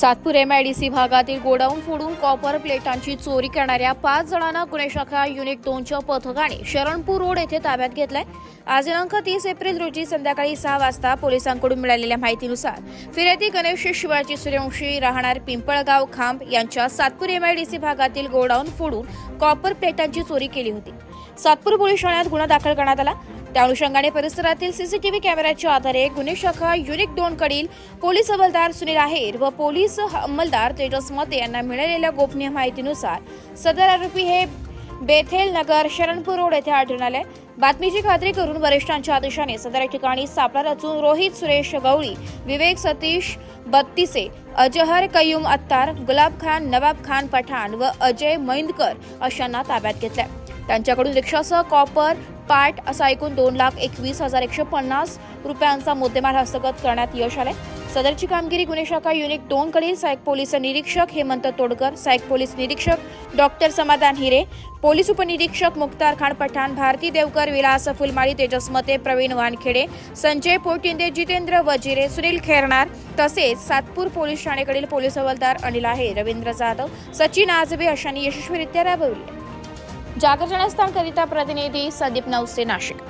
Satpur MIDC भागातील godown फोडून copper प्लेटांची चोरी करणाऱ्या पाच जणांना गुन्हे शाखा युनिट दोनच्या पथकाने शरणपूर रोड येथे ताब्यात घेतलाय. आज दिनांक तीस एप्रिल रोजी संध्याकाळी सहा वाजता पोलिसांकडून मिळालेल्या माहितीनुसार फिर्यादी गणेश शिवाजी सूर्यवंशी राहणार पिंपळगाव खांब यांच्या सातपूर एमआयडीसी भागातील गोडाऊन फोडून कॉपर प्लेटांची चोरी केली होती. सातपूर पोलीस ठाण्यात गुन्हा दाखल करण्यात आला. त्या अनुषंगाने परिसरातील सीसीटीव्ही कॅमेऱ्याच्या आधारे गुन्हे शाखा युनिट दोन कडील पोलीस हवालदार सुनील आहेर व पोलीस अंमलदार तेजस मते यांना मिळालेल्या गोपनीय माहितीनुसार सदर आरोपी हे बेथेल नगर शरणपूर रोड येथे आढळून आले. बातमीची खात्री करून वरिष्ठांच्या आदेशाने सदर ठिकाणी सापळा रचून रोहित सुरेश गवळी विवेक सतीश बत्तीसे अजहर कयूम अत्तार गुलाब खान नवाब खान पठाण व अजय मैंदकर अशांना ताब्यात घेतल्या. त्यांच्याकडून रिक्षासह कॉपर पाठ असा एकूण दोन लाख एकवीस हजार एकशे पन्नास रुपयांचा मुद्देमाल हस्तगत करण्यात यश आले सदरची कामगिरी गुन्हे शाखा युनिट दोन कडील सहाय्यक पोलीस निरीक्षक हेमंत तोडकर सहाय्यक पोलीस निरीक्षक डॉक्टर समाधान हिरे पोलीस उपनिरीक्षक मुक्तार खान पठाण भारती देवकर विलास फुलमाळी तेजस मते प्रवीण वानखेडे संजय पोटिंदे जितेंद्र वजिरे सुनील खेरणार तसेच सातपूर पोलीस ठाणेकडील पोलीस हवालदार अनिल आहे रवींद्र जाधव सचिन आजबे अशांनी यशस्वीरित्या राबवली. જાગર જણાસ્થાન કરિતા પ્રતિનિધિ સંદીપ નવસે નાશિક